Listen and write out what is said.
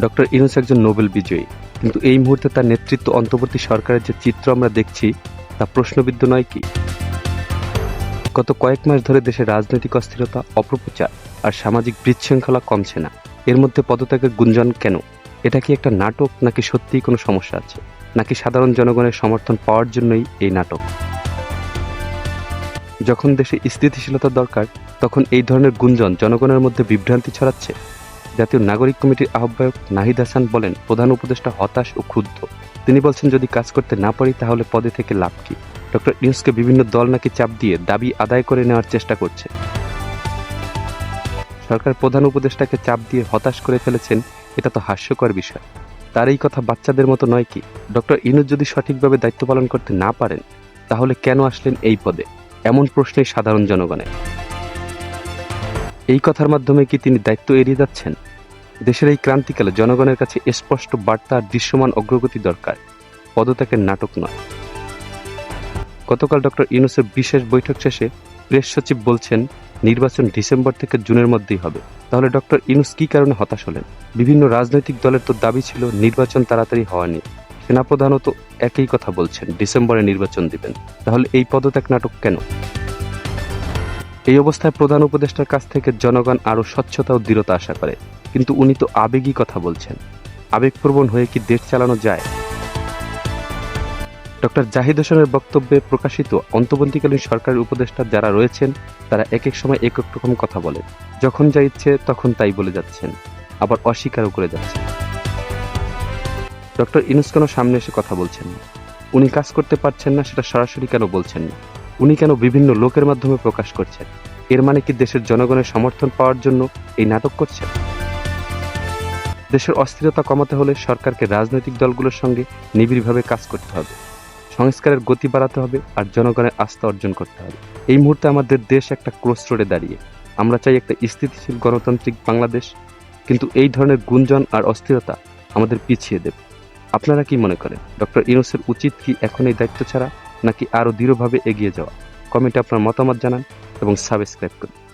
Doctor Yunus একজন Nobel বিজয়ী। কিন্তু এই মুহূর্তে তার নেতৃত্ব অন্তর্বর্তী সরকারের যে চিত্র আমরা দেখছি, তা প্রশ্নবিদ্ধ নয় কি? গত কয়েক মাস ধরে দেশে রাজনৈতিক অস্থিরতা, অপপ্রচার আর সামাজিক বিশৃঙ্খলা কমছে না। এর মধ্যে পদত্যাগের গুঞ্জন কেন? এটা কি একটা নাটক, নাকি সত্যিই কোনো সমস্যা আছে? নাকি সাধারণ জনগণের সমর্থন পাওয়ার জন্যই এই নাটক? যখন দেশে স্থিতিশীলতা দরকার, তখন এই ধরনের গুঞ্জন জনগণের মধ্যে বিভ্রান্তি ছড়াচ্ছে। জাতীয় নাগরিক কমিটির আহ্বায়ক নাহিদ হাসান বলেন, প্রধান উপদেষ্টা হতাশ ও ক্ষুব্ধ। তিনি বলছেন, যদি কাজ করতে না পারি, তাহলে পদে থেকে লাভ কি? ডক্টর ইউনুসকে বিভিন্ন দল নাকি চাপ দিয়ে দাবি আদায় করে নেওয়ার চেষ্টা করছে। সরকার প্রধান উপদেষ্টাকে চাপ দিয়ে হতাশ করে ফেলেছেন, এটা তো হাস্যকর বিষয়। তার এই কথা বাচ্চাদের মতো নয় কি? ডক্টর ইনুস যদি সঠিকভাবে দায়িত্ব পালন করতে না পারেন, তাহলে কেন আসলেন এই পদে? এমন প্রশ্নই সাধারণ জনগণের। এই কথার মাধ্যমে কি তিনি দায়িত্ব এড়িয়ে যাচ্ছেন? দেশের এই ক্রান্তিকালে জনগণের কাছে স্পষ্ট বার্তা আর দৃশ্যমান অগ্রগতি দরকার। পদত্যাগের নাটক নয়। গতকাল ডক্টর ইউনুসের বিশেষ বৈঠক শেষে প্রেস সচিব বলছেন, নির্বাচন ডিসেম্বর থেকে জুনের মধ্যেই হবে। তাহলে ডক্টর ইউনুস কি কারণে হতাশ হলেন? বিভিন্ন রাজনৈতিক দলের তো দাবি ছিল, নির্বাচন তাড়াতাড়ি হওয়া নিয়ে। সেনাপ্রধানও তো একই কথা বলছেন, ডিসেম্বরে নির্বাচন দিবেন। তাহলে এই পদত্যাগ নাটক কেন? এই অবস্থায় প্রধান উপদেষ্টার কাছ থেকে জনগণ আরও স্বচ্ছতা ও দৃঢ়তা আশা করে। কিন্তু উনি তো আবেগই কথা বলছেন। আবেগপ্রবণ হয়ে কি দেশ চালানো যায়? ডক্টর জাহিদ হোসেনের বক্তব্যে প্রকাশিত অন্তর্বর্তীকালীন সরকারের উপদেষ্টা যারা রয়েছেন, তারা এক এক সময় এক এক রকম কথা বলেন। যখন যা ইচ্ছে তখন তাই বলে যাচ্ছেন, আবার অস্বীকারও করে যাচ্ছেন। ডক্টর ইনুস কেন সামনে এসে কথা বলছেন উনি কাজ করতে পারছেন না সেটা সরাসরি কেন বলছেন না? উনি কেন বিভিন্ন লোকের মাধ্যমে প্রকাশ করছেন? এর মানে কি দেশের জনগণের সমর্থন পাওয়ার জন্য এই নাটক করছেন? দেশের অস্থিরতা কমাতে হলে সরকারকে রাজনৈতিক দলগুলোর সঙ্গে নিবিড়ভাবে কাজ করতে হবে। সংস্কারের গতি বাড়াতে হবে আর জনগণের আস্থা অর্জন করতে হবে। এই মুহূর্তে আমাদের দেশ একটা ক্রস রোডে দাঁড়িয়ে। আমরা চাই একটা স্থিতিশীল গণতান্ত্রিক বাংলাদেশ, কিন্তু এই ধরনের গুঞ্জন আর অস্থিরতা আমাদের পিছিয়ে দেবে। আপনারা কি মনে করেন? ডক্টর ইউনুসের উচিত কি এখন এই দায়িত্ব ছাড়া? নাকি আরও দৃঢ়ভাবে এগিয়ে যাওয়া? কমেন্টে আপনার মতামত জানান এবং সাবস্ক্রাইব করুন।